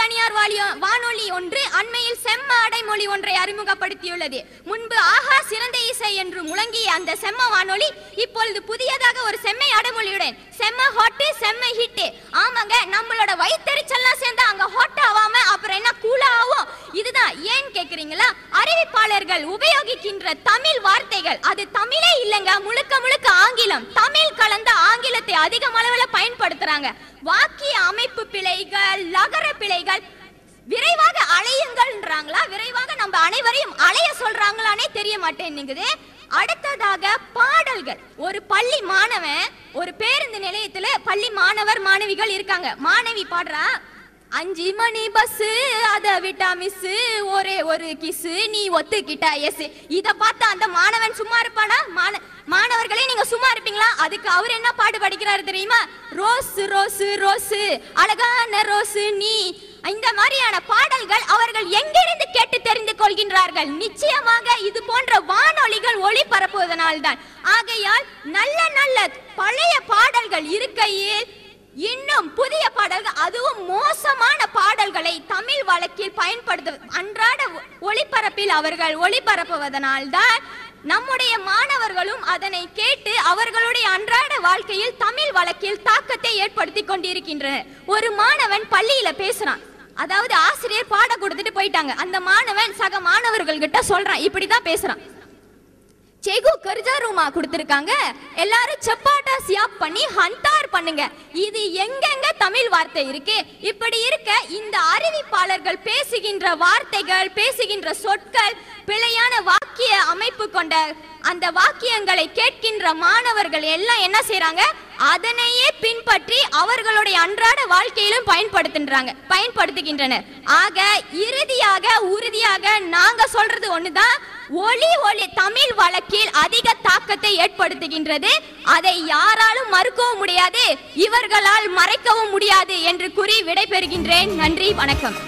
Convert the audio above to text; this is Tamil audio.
தனியார் வானொலி ஒன்று அண்மையில் செம்ம அடைமொழி ஒன்றை அறிமுகப்படுத்தியுள்ளது. முன்பு ஆஹா சிறந்த இசை என்று முழங்கிய அந்த செம்ம வானொலி இப்பொழுது புதியதாக ஒரு செம்மை அடைமொழியுடன் செம்ம ஹாட்டு செம்ம ஹிட்டு. ஆமாங்க நம்மளோட வயிற்றுச்சல்லாம் சேர்ந்து அங்க ஹாட் ஆகாம அப்புறம் என்ன கூலா ஆகும்? இதுதான். ஏன் கேக்குறீங்களா? அறிவிப்பாளர்கள் உபயோகிக்கின்ற தமிழ் வார்த்தைகள். அது தமிழே இல்லைங்க முழுக்க முழுக்க ஆங்கிலம். அதிகம் அளவுல பயன்படுத்துறாங்க. வாக்கிய அமைப்பு பிழைகள் லகர பிழைகள் விரைவாக அலையுங்கள்ன்றாங்களா விரைவாக நம்ம அனைவரையும் அலைய சொல்றாங்களானே தெரிய மாட்டேங்குது. அடுத்ததாக பாடல்கள். ஒரு பள்ளி மாணவன் ஒரு பேருந்து நிலையத்துல பள்ளி மாணவர் மாணவிகள் இருக்காங்க. மாணவி பாடுறா. அஞ்சு மணி பஸ் அத விட்டா மிஸ் ஒரே ஒரு கிஸ் நீ ஒத்துக்கிட்டா எஸ் இத பார்த்து அந்த மாணவன் சும்மா இருப்பானா? மாண- மாணவர்களே நீங்க சும்மா இருப்பீங்களா? அதுக்கு அவர் என்ன பாட்டு படிக்கிறாரு தெரியுமா? ரோஸ் ரோஸ் ரோஸ் அழகான ரோஸ் நீ. இந்த மாதிரியான பாடல்கள் அவர்கள் எங்கிருந்து கேட்டு தெரிந்து கொள்கின்றார்கள்? நிச்சயமாக இது போன்ற வானொலிகள் ஒளிபரப்புவதனால் தான் ஆகையால் நல்ல நல்ல பழைய பாடல்கள் இருக்கையில் இன்னும் புதிய பாடல்கள் அதுவும் மோசமான பாடல்களை தமிழ் வழக்கில் பயன்படுத்த அன்றாட ஒளிபரப்பில் அவர்கள் ஒளிபரப்புவதனால் தான் நம்முடைய மாணவர்களும் அதனை கேட்டு அவர்களுடைய அன்றாட வாழ்க்கையில் தமிழ் வழக்கில் தாக்கத்தை ஏற்படுத்தி கொண்டிருக்கின்றனர். ஒரு மாணவன் பள்ளியில பேசுறான். அதாவது ஆசிரியர் பாட கொடுத்துட்டு போயிட்டாங்க. அந்த மாணவன் சக மாணவர்கள் கிட்ட சொல்றான். இப்படிதான் பேசுறான். செகு கர்ஜா ரூமா கொடுத்திருக்காங்க. எல்லாரும் செப்பாட்டா சியாப் பண்ணி ஹந்தா பண்ணுங்க. இது எங்கெங்க தமிழ் வார்த்தை இருக்கு? இப்படி இருக்க இந்த அறிவிப்பாளர்கள் பேசுகின்ற வார்த்தைகள் பேசுகின்ற சொற்கள் பிழையான வாக்கிய அமைப்பு கொண்ட அந்த வாக்கியங்களை கேட்கின்ற மாணவர்கள் எல்லாம் என்ன செய்யறாங்க அதனையே பின்பற்றி அவர்களுடைய அன்றாட வாழ்க்கையிலும் பயன்படுத்துன்றாங்க பயன்படுத்துகின்றனர். ஆக இறுதியாக உறுதியாக நாங்க சொல்றது ஒண்ணுதான். ஒளி ஒளி தமிழ் வழக்கில் அதிக தாக்கத்தை ஏற்படுத்துகின்றது. அதை யாராலும் மறுக்கவும் முடியாது இவர்களால் மறைக்கவும் முடியாது என்று கூறி விடைபெறுகின்றேன். நன்றி வணக்கம்.